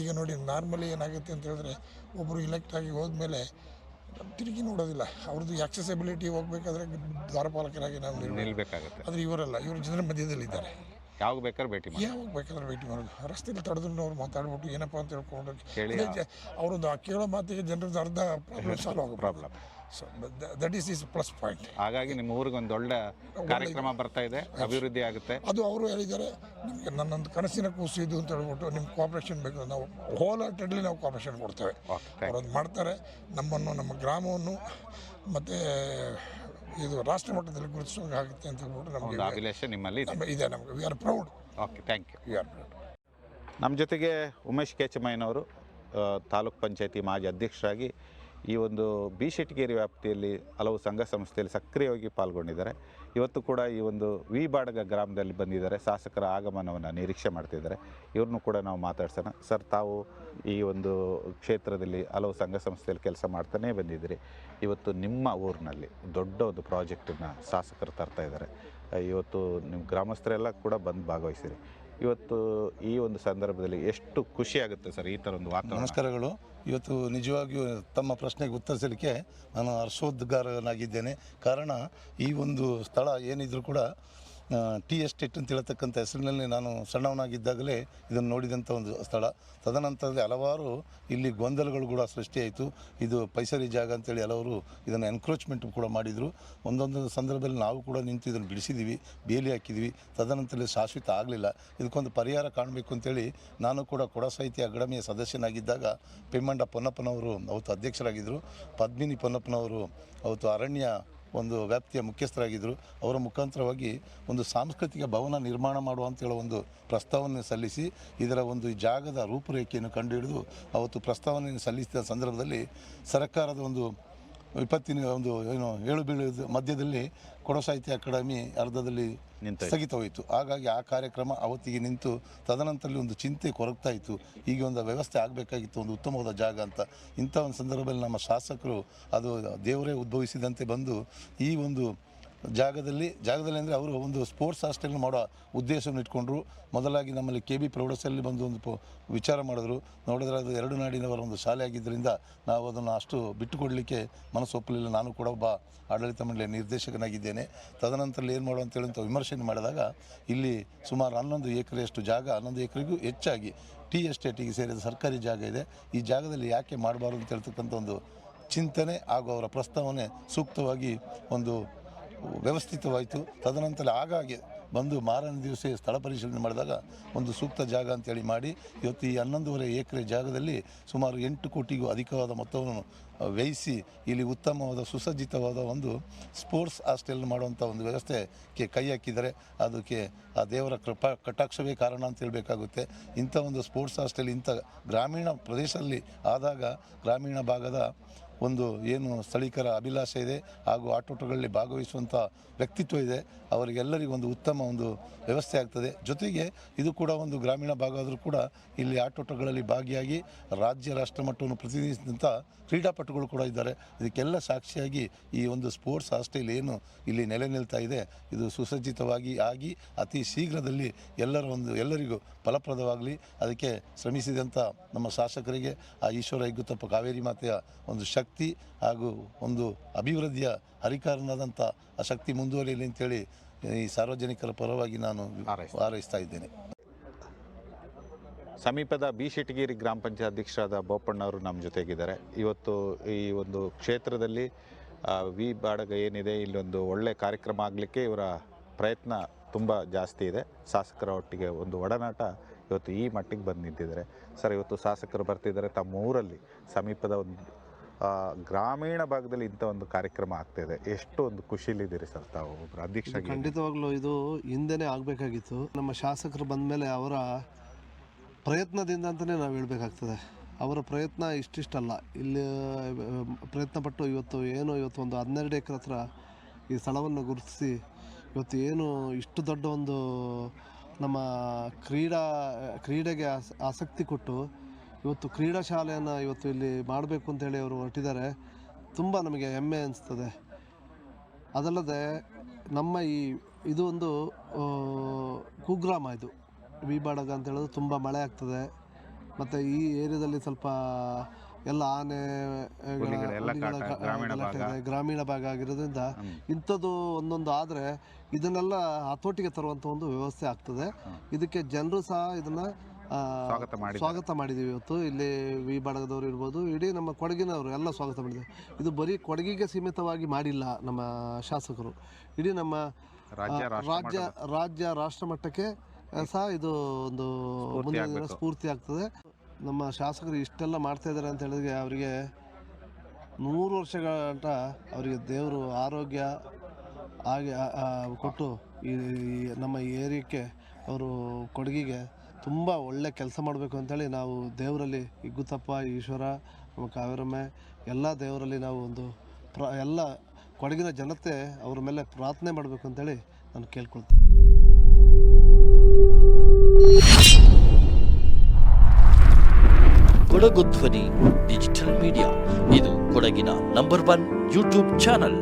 ಈಗ ನೋಡಿ ನಾರ್ಮಲಿ ಏನಾಗುತ್ತೆ ಅಂತ ಹೇಳಿದ್ರೆ ಒಬ್ಬರು ಇಲೆಕ್ಟ್ ಆಗಿ ಹೋದ್ಮೇಲೆ ತಿರುಗಿ ನೋಡೋದಿಲ್ಲ. ಅವ್ರದ್ದು ಆಕ್ಸೆಸಿಬಿಲಿಟಿ ಹೋಗ್ಬೇಕಾದ್ರೆ ದ್ವಾರಪಾಲಕರಾಗಿ ನಾವು ನಿಲ್ಬೇಕಾಗುತ್ತೆ. ಆದರೆ ಇವರಲ್ಲ ಇವರು ಜನರ ಮಧ್ಯದಲ್ಲಿದ್ದಾರೆ. ಯಾವಾಗ ಬೇಕಾದ್ರೆ ಭೇಟಿ ಯಾವಾಗ ಬೇಕಾದ್ರೆ ಭೇಟಿ ಮಾಡೋದು. ರಸ್ತೆಯಲ್ಲಿ ತಡೆದ್ರು ಅವ್ರು ಮಾತಾಡ್ಬಿಟ್ಟು ಏನಪ್ಪ ಅಂತ ಹೇಳ್ಕೊಂಡು ಅವರೊಂದು ಆ ಕೇಳೋ ಮಾತಿಗೆ ಜನರದ್ದು ಅರ್ಧ ಪ್ರಾಬ್ಲಮ್ ಸಾಲ್ವ್ ಆಗೋ problem so that is is plus point ಹಾಗಾಗಿ ನಿಮ್ಮ ಊರಿಗೆ ಒಂದು ಒಳ್ಳೆ ಕಾರ್ಯಕ್ರಮ ಬರ್ತಾ ಇದೆ ಅಭಿವೃದ್ಧಿ ಆಗುತ್ತೆ. ಅದು ಅವರು ಹೇಳಿದ್ದಾರೆ ನಿಮಗೆ ನನ್ನೊಂದು ಕನಸಿನ ಕೂಸು ಇದು ಅಂತ ಹೇಳ್ಬಿಟ್ಟು ನಿಮ್ಮ ಕೋಆಪ್ರೇಷನ್ ಬೇಕು. ನಾವು ಹೋಲ್ ಹಾರ್ಟೆಡ್ಲಿ ನಾವು ಕೋಆಪ್ರೇಷನ್ ಕೊಡ್ತೇವೆ. ಅವರು ಥ್ಯಾಂಕ್ ಅವ್ರು ಅದು ಮಾಡ್ತಾರೆ. ನಮ್ಮನ್ನು ನಮ್ಮ ಗ್ರಾಮವನ್ನು ಮತ್ತು ಇದು ರಾಷ್ಟ್ರ ಮಟ್ಟದಲ್ಲಿ ಗುರುತಿಸೋಂಗಾಗುತ್ತೆ ಅಂತ ಹೇಳ್ಬಿಟ್ಟು ನಮ್ಮ ನಮಗೆ ಅಭಿಲಾಷೆ ನಿಮ್ಮಲ್ಲಿ ಇದೆ. ಇದೆ ನಮಗೆ. We are proud okay thank you we are proud ನಮ್ಮ ಜೊತೆಗೆ ಉಮೇಶ್ ಕೇಚಮಯ್ಯನವರು ತಾಲೂಕ್ ಪಂಚಾಯತಿ ಮಾಜಿ ಅಧ್ಯಕ್ಷರಾಗಿ ಈ ಒಂದು ಬಿ ಶೆಟ್ಟಿಗೇರಿ ವ್ಯಾಪ್ತಿಯಲ್ಲಿ ಹಲವು ಸಂಘ ಸಂಸ್ಥೆಯಲ್ಲಿ ಸಕ್ರಿಯವಾಗಿ ಪಾಲ್ಗೊಂಡಿದ್ದಾರೆ. ಇವತ್ತು ಕೂಡ ಈ ಒಂದು ವಿ ಬಾಡಗ ಗ್ರಾಮದಲ್ಲಿ ಬಂದಿದ್ದಾರೆ. ಶಾಸಕರ ಆಗಮನವನ್ನು ನಿರೀಕ್ಷೆ ಮಾಡ್ತಿದ್ದಾರೆ. ಇವ್ರನ್ನೂ ಕೂಡ ನಾವು ಮಾತಾಡ್ಸೋಣ. ಸರ್, ತಾವು ಈ ಒಂದು ಕ್ಷೇತ್ರದಲ್ಲಿ ಹಲವು ಸಂಘ ಸಂಸ್ಥೆಯಲ್ಲಿ ಕೆಲಸ ಮಾಡ್ತಾನೇ ಬಂದಿದ್ದೀರಿ. ಇವತ್ತು ನಿಮ್ಮ ಊರಿನಲ್ಲಿ ದೊಡ್ಡ ಒಂದು ಪ್ರಾಜೆಕ್ಟನ್ನು ಶಾಸಕರು ತರ್ತಾ ಇದ್ದಾರೆ. ಇವತ್ತು ನಿಮ್ಮ ಗ್ರಾಮಸ್ಥರೆಲ್ಲ ಕೂಡ ಬಂದು ಭಾಗವಹಿಸಿರಿ. ಇವತ್ತು ಈ ಒಂದು ಸಂದರ್ಭದಲ್ಲಿ ಎಷ್ಟು ಖುಷಿ ಆಗುತ್ತೆ ಸರ್ ಈ ಥರ ಒಂದು ವಾತಾವರಣ? ನಮಸ್ಕಾರಗಳು. ಇವತ್ತು ನಿಜವಾಗಿಯೂ ತಮ್ಮ ಪ್ರಶ್ನೆಗೆ ಉತ್ತರಿಸಲಿಕ್ಕೆ ನಾನು ಹರ್ಷೋದ್ಗಾರನಾಗಿದ್ದೇನೆ. ಕಾರಣ ಈ ಒಂದು ಸ್ಥಳ ಏನಿದ್ರೂ ಕೂಡ ಟಿ ಎಸ್ಟೇಟ್ ಅಂತ ಹೇಳ್ತಕ್ಕಂಥ ಹೆಸರಿನಲ್ಲಿ ನಾನು ಸಣ್ಣವನಾಗಿದ್ದಾಗಲೇ ಇದನ್ನು ನೋಡಿದಂಥ ಒಂದು ಸ್ಥಳ. ತದನಂತರದಲ್ಲಿ ಹಲವಾರು ಇಲ್ಲಿ ಗೊಂದಲಗಳು ಕೂಡ ಸೃಷ್ಟಿಯಾಯಿತು. ಇದು ಪೈಸರಿ ಜಾಗ ಅಂತೇಳಿ ಹಲವರು ಇದನ್ನು ಎನ್ಕ್ರೋಚ್ಮೆಂಟ್ ಕೂಡ ಮಾಡಿದರು. ಒಂದೊಂದು ಸಂದರ್ಭದಲ್ಲಿ ನಾವು ಕೂಡ ನಿಂತು ಇದನ್ನು ಬಿಡಿಸಿದ್ದೀವಿ ಬೇಲಿ ಹಾಕಿದ್ವಿ. ತದನಂತರದಲ್ಲಿ ಶಾಶ್ವತ ಆಗಲಿಲ್ಲ. ಇದಕ್ಕೊಂದು ಪರಿಹಾರ ಕಾಣಬೇಕು ಅಂತೇಳಿ ನಾನು ಕೂಡ ಕೊಡ ಸಾಹಿತ್ಯ ಅಕಾಡೆಮಿಯ ಸದಸ್ಯನಾಗಿದ್ದಾಗ ಪೆಮ್ಮಂಡ ಪೊನ್ನಪ್ಪನವರು, ಅವತ್ತು ಅಧ್ಯಕ್ಷರಾಗಿದ್ದರು. ಪದ್ಮಿನಿ ಪೊನ್ನಪ್ಪನವರು, ಅವತ್ತು ಅರಣ್ಯ ಒಂದು ವ್ಯಾಪ್ತಿಯ ಮುಖ್ಯಸ್ಥರಾಗಿದ್ದರು ಅವರ ಮುಖಾಂತರವಾಗಿ ಒಂದು ಸಾಂಸ್ಕೃತಿಕ ಭವನ ನಿರ್ಮಾಣ ಮಾಡುವ ಅಂತ ಹೇಳೋ ಒಂದು ಪ್ರಸ್ತಾವನೆ ಸಲ್ಲಿಸಿ, ಇದರ ಒಂದು ಜಾಗದ ರೂಪುರೇಖೆಯನ್ನು ಕಂಡುಹಿಡಿದು ಅವತ್ತು ಪ್ರಸ್ತಾವನೆಯನ್ನು ಸಲ್ಲಿಸಿದ ಸಂದರ್ಭದಲ್ಲಿ ಸರ್ಕಾರದ ಒಂದು ವಿಪತ್ತಿನ ಒಂದು ಏನು ಏಳು ಬೀಳು ಮಧ್ಯದಲ್ಲಿ ಕೊಡೋ ಸಾಹಿತ್ಯ ಅಕಾಡೆಮಿ ಅರ್ಧದಲ್ಲಿ ಸ್ಥಗಿತ ಹೋಯಿತು. ಹಾಗಾಗಿ ಆ ಕಾರ್ಯಕ್ರಮ ಅವತ್ತಿಗೆ ನಿಂತು ತದನಂತರಲ್ಲಿ ಒಂದು ಚಿಂತೆ ಕೊರಗ್ತಾ ಇತ್ತು. ಈಗ ಒಂದು ವ್ಯವಸ್ಥೆ ಆಗಬೇಕಾಗಿತ್ತು ಒಂದು ಉತ್ತಮವಾದ ಜಾಗ ಅಂತ. ಇಂಥ ಒಂದು ಸಂದರ್ಭದಲ್ಲಿ ನಮ್ಮ ಶಾಸಕರು ಅದು ದೇವರೇ ಉದ್ಭವಿಸಿದಂತೆ ಬಂದು ಈ ಒಂದು ಜಾಗದಲ್ಲಿ ಜಾಗದಲ್ಲಿ ಅಂದರೆ ಅವರು ಒಂದು ಸ್ಪೋರ್ಟ್ಸ್ ಹಾಸ್ಟೆಲ್ ಮಾಡೋ ಉದ್ದೇಶವನ್ನು ಇಟ್ಕೊಂಡ್ರು. ಮೊದಲಾಗಿ ನಮ್ಮಲ್ಲಿ ಕೆ ಬಿ ಪ್ರೌಢಶಾಲೆಯಲ್ಲಿ ಬಂದು ಒಂದು ವಿಚಾರ ಮಾಡಿದ್ರು. ನೋಡಿದ್ರೆ ಅದು ಎರಡು ನಾಡಿನವರ ಒಂದು ಶಾಲೆ ಆಗಿದ್ದರಿಂದ ನಾವು ಅದನ್ನು ಅಷ್ಟು ಬಿಟ್ಟುಕೊಡಲಿಕ್ಕೆ ಮನಸ್ಸು ಒಪ್ಪಲಿಲ್ಲ. ನಾನು ಕೂಡ ಒಬ್ಬ ಆಡಳಿತ ಮಂಡಳಿಯ ನಿರ್ದೇಶಕನಾಗಿದ್ದೇನೆ. ತದನಂತರ ಏನು ಮಾಡೋ ಅಂತೇಳಿ ಅಂತ ವಿಮರ್ಶೆ ಮಾಡಿದಾಗ, ಇಲ್ಲಿ ಸುಮಾರು ಹನ್ನೊಂದು ಎಕರೆಯಷ್ಟು ಜಾಗ, ಹನ್ನೊಂದು ಎಕರೆಗೂ ಹೆಚ್ಚಾಗಿ ಟಿ ಎಸ್ಟೇಟಿಗೆ ಸೇರಿದ ಸರ್ಕಾರಿ ಜಾಗ ಇದೆ. ಈ ಜಾಗದಲ್ಲಿ ಯಾಕೆ ಮಾಡಬಾರ್ದು ಅಂತ ಹೇಳ್ತಕ್ಕಂಥ ಒಂದು ಚಿಂತನೆ ಹಾಗೂ ಅವರ ಪ್ರಸ್ತಾವನೆ ಸೂಕ್ತವಾಗಿ ಒಂದು ವ್ಯವಸ್ಥಿತವಾಯಿತು. ತದನಂತರ ಆಗಾಗ್ಗೆ ಬಂದು ಮಾರನೇ ದಿವಸ ಸ್ಥಳ ಪರಿಶೀಲನೆ ಮಾಡಿದಾಗ ಒಂದು ಸೂಕ್ತ ಜಾಗ ಅಂತೇಳಿ ಮಾಡಿ, ಇವತ್ತು ಈ ಹನ್ನೊಂದೂವರೆ ಎಕರೆ ಜಾಗದಲ್ಲಿ ಸುಮಾರು ಎಂಟು ಕೋಟಿಗೂ ಅಧಿಕವಾದ ಮೊತ್ತವನ್ನು ವ್ಯಯಿಸಿ ಇಲ್ಲಿ ಉತ್ತಮವಾದ ಸುಸಜ್ಜಿತವಾದ ಒಂದು ಸ್ಪೋರ್ಟ್ಸ್ ಹಾಸ್ಟೆಲ್ ಮಾಡುವಂಥ ಒಂದು ವ್ಯವಸ್ಥೆಗೆ ಕೈ ಹಾಕಿದರೆ ಅದಕ್ಕೆ ಆ ದೇವರ ಕೃಪಾ ಕಟಾಕ್ಷವೇ ಕಾರಣ ಅಂತ ಹೇಳಬೇಕಾಗುತ್ತೆ. ಇಂಥ ಒಂದು ಸ್ಪೋರ್ಟ್ಸ್ ಹಾಸ್ಟೆಲ್ ಇಂಥ ಗ್ರಾಮೀಣ ಪ್ರದೇಶದಲ್ಲಿ ಆದಾಗ ಗ್ರಾಮೀಣ ಭಾಗದ ಒಂದು ಏನು ಸ್ಥಳೀಕರ ಅಭಿಲಾಷೆ ಇದೆ ಹಾಗೂ ಆಟೋಟಗಳಲ್ಲಿ ಭಾಗವಹಿಸುವಂಥ ವ್ಯಕ್ತಿತ್ವ ಇದೆ, ಅವರಿಗೆಲ್ಲರಿಗೂ ಒಂದು ಉತ್ತಮ ಒಂದು ವ್ಯವಸ್ಥೆ ಆಗ್ತದೆ. ಜೊತೆಗೆ ಇದು ಕೂಡ ಒಂದು ಗ್ರಾಮೀಣ ಭಾಗ ಆದರೂ ಕೂಡ ಇಲ್ಲಿ ಆಟೋಟಗಳಲ್ಲಿ ಭಾಗಿಯಾಗಿ ರಾಜ್ಯ, ರಾಷ್ಟ್ರ ಮಟ್ಟವನ್ನು ಪ್ರತಿನಿಧಿಸಿದಂಥ ಕ್ರೀಡಾಪಟುಗಳು ಕೂಡ ಇದ್ದಾರೆ. ಇದಕ್ಕೆಲ್ಲ ಸಾಕ್ಷಿಯಾಗಿ ಈ ಒಂದು ಸ್ಪೋರ್ಟ್ಸ್ ಹಾಸ್ಟೆಲ್ ಏನು ಇಲ್ಲಿ ನೆಲೆ ನಿಲ್ತಾ ಇದೆ, ಇದು ಸುಸಜ್ಜಿತವಾಗಿ ಆಗಿ ಅತಿ ಶೀಘ್ರದಲ್ಲಿ ಎಲ್ಲರ ಒಂದು ಎಲ್ಲರಿಗೂ ಫಲಪ್ರದವಾಗಲಿ. ಅದಕ್ಕೆ ಶ್ರಮಿಸಿದಂಥ ನಮ್ಮ ಶಾಸಕರಿಗೆ, ಆ ಈಶ್ವರ ಹೆಗ್ಗುತ್ತಪ್ಪ ಕಾವೇರಿ ಮಾತೆಯ ಒಂದು ಶಕ್ತಿ ಹಾಗೂ ಒಂದು ಅಭಿವೃದ್ಧಿಯ ಹರಿಕಾರನಾದಂಥ ಆ ಶಕ್ತಿ ಮುಂದುವರಿಯಲಿ ಅಂತೇಳಿ ಈ ಸಾರ್ವಜನಿಕರ ಪರವಾಗಿ ನಾನು ಹಾರೈಸ್ತಾ. ಇದ್ದೇನೆ. ಸಮೀಪದ ಬಿ ಶೆಟ್ಟಿಗೇರಿ ಗ್ರಾಮ ಪಂಚಾಯತ್ ಅಧ್ಯಕ್ಷರಾದ ಬೋಪಣ್ಣವರು ನಮ್ಮ ಜೊತೆಗಿದ್ದಾರೆ. ಇವತ್ತು ಈ ಒಂದು ಕ್ಷೇತ್ರದಲ್ಲಿ ವಿ ಬಾಡಗ ಏನಿದೆ ಇಲ್ಲೊಂದು ಒಳ್ಳೆ ಕಾರ್ಯಕ್ರಮ ಆಗಲಿಕ್ಕೆ ಇವರ ಪ್ರಯತ್ನ ತುಂಬ ಜಾಸ್ತಿ ಇದೆ. ಶಾಸಕರ ಒಟ್ಟಿಗೆ ಒಂದು ಒಡನಾಟ ಇವತ್ತು ಈ ಮಟ್ಟಿಗೆ ಬಂದು ನಿಂತಿದ್ದಾರೆ. ಸರ್ ಇವತ್ತು ಶಾಸಕರು ಬರ್ತಿದ್ದಾರೆ ತಮ್ಮ ಊರಲ್ಲಿ ಸಮೀಪದ ಒಂದು ಗ್ರಾಮೀಣ ಭಾಗದಲ್ಲಿ ಇಂಥ ಒಂದು ಕಾರ್ಯಕ್ರಮ ಆಗ್ತಾ ಇದೆ. ಎಷ್ಟು ಒಂದು ಖುಷಿಲಿದ್ದೀರಿ ಸರ್ ತಾವು ಒಬ್ಬರು ಅಧ್ಯಕ್ಷ ಖಂಡಿತವಾಗ್ಲೂ ಇದು ಹಿಂದೆನೇ ಆಗಬೇಕಾಗಿತ್ತು. ನಮ್ಮ ಶಾಸಕರು ಬಂದ ಮೇಲೆ ಅವರ ಪ್ರಯತ್ನದಿಂದ ಅಂತಲೇ ನಾವು ಹೇಳ್ಬೇಕಾಗ್ತದೆ. ಅವರ ಪ್ರಯತ್ನ ಇಷ್ಟಿಷ್ಟಲ್ಲ. ಇಲ್ಲಿ ಪ್ರಯತ್ನಪಟ್ಟು ಪ್ರಯತ್ನ ಪಟ್ಟು ಇವತ್ತು ಏನು ಇವತ್ತು ಒಂದು ಹನ್ನೆರಡು ಎಕರೆ ಹತ್ರ ಈ ಸ್ಥಳವನ್ನು ಗುರುತಿಸಿ ಇವತ್ತು ಏನು ಇಷ್ಟು ದೊಡ್ಡ ಒಂದು ನಮ್ಮ ಕ್ರೀಡಾ ಕ್ರೀಡೆಗೆ ಆಸ್- ಆಸಕ್ತಿ ಕೊಟ್ಟು ಇವತ್ತು ಕ್ರೀಡಾ ಶಾಲೆಯನ್ನು ಇವತ್ತು ಇಲ್ಲಿ ಮಾಡಬೇಕು ಅಂತೇಳಿ ಅವರು ಹೊರಟಿದ್ದಾರೆ. ತುಂಬ ನಮಗೆ ಹೆಮ್ಮೆ ಅನಿಸ್ತದೆ. ಅದಲ್ಲದೆ ನಮ್ಮ ಈ ಇದು ಒಂದು ಕುಗ್ರಾಮ ಇದು. ವಿಬಾಡಗ ಅಂತ ಹೇಳೋದು ತುಂಬ ಮಳೆ ಆಗ್ತದೆ. ಮತ್ತು ಈ ಏರಿಯಾದಲ್ಲಿ ಸ್ವಲ್ಪ ಎಲ್ಲ ಆನೆ. ಗ್ರಾಮೀಣ ಭಾಗ. ಆಗಿರೋದ್ರಿಂದ ಇಂಥದ್ದು ಒಂದೊಂದು ಆದರೆ ಇದನ್ನೆಲ್ಲ ಹತೋಟಿಗೆ ತರುವಂಥ ಒಂದು ವ್ಯವಸ್ಥೆ ಆಗ್ತದೆ. ಇದಕ್ಕೆ ಜನರು ಸಹ ಇದನ್ನು ಸ್ವಾಗತ ಮಾಡಿ ಸ್ವಾಗತ ಮಾಡಿದ್ದೀವಿ ಇವತ್ತು. ಇಲ್ಲಿ ವಿ ಬಾಡಗದವರು ಇರ್ಬೋದು ಇಡೀ ನಮ್ಮ ಕೊಡಗಿನವರು ಎಲ್ಲ ಸ್ವಾಗತ ಮಾಡಿದ್ದಾರೆ. ಇದು ಬರೀ ಕೊಡಗಿಗೆ ಸೀಮಿತವಾಗಿ ಮಾಡಿಲ್ಲ ನಮ್ಮ ಶಾಸಕರು. ಇಡೀ ನಮ್ಮ ರಾಜ್ಯ, ರಾಜ್ಯ ರಾಷ್ಟ್ರ ಮಟ್ಟಕ್ಕೆ ಸಹ ಇದು ಒಂದು ಮುಂದಿನ ದಿನ ಸ್ಫೂರ್ತಿ ಆಗ್ತದೆ. ನಮ್ಮ ಶಾಸಕರು ಇಷ್ಟೆಲ್ಲ ಮಾಡ್ತಾ ಇದ್ದಾರೆ ಅಂತ ಹೇಳಿದ್ರೆ ಅವರಿಗೆ ನೂರು ವರ್ಷಗಳ ಅವರಿಗೆ ದೇವರು ಆರೋಗ್ಯ ಹಾಗೆ ಕೊಟ್ಟು ಈ ನಮ್ಮ ಏರಿಯಾಕ್ಕೆ ಅವರು ಕೊಡಗಿಗೆ ತುಂಬ ಒಳ್ಳೆ ಕೆಲಸ ಮಾಡಬೇಕು ಅಂತೇಳಿ ನಾವು ದೇವರಲ್ಲಿ ಇಗ್ಗುತಪ್ಪ ಈಶ್ವರ, ನಮ್ಮ ಕಾವೇರಮ್ಮ, ಎಲ್ಲ ದೇವರಲ್ಲಿ ನಾವು ಒಂದು ಪ್ರ, ಎಲ್ಲ ಕೊಡಗಿನ ಜನತೆ ಅವ್ರ ಮೇಲೆ ಪ್ರಾರ್ಥನೆ ಮಾಡಬೇಕು ಅಂತೇಳಿ ನಾನು ಕೇಳ್ಕೊಳ್ತೀನಿ. ಕೊಡಗು ಧ್ವನಿ, ಡಿಜಿಟಲ್ ಮೀಡಿಯಾ. ಇದು ಕೊಡಗಿನ ನಂಬರ್ ಒನ್ ಯೂಟ್ಯೂಬ್ ಚಾನಲ್.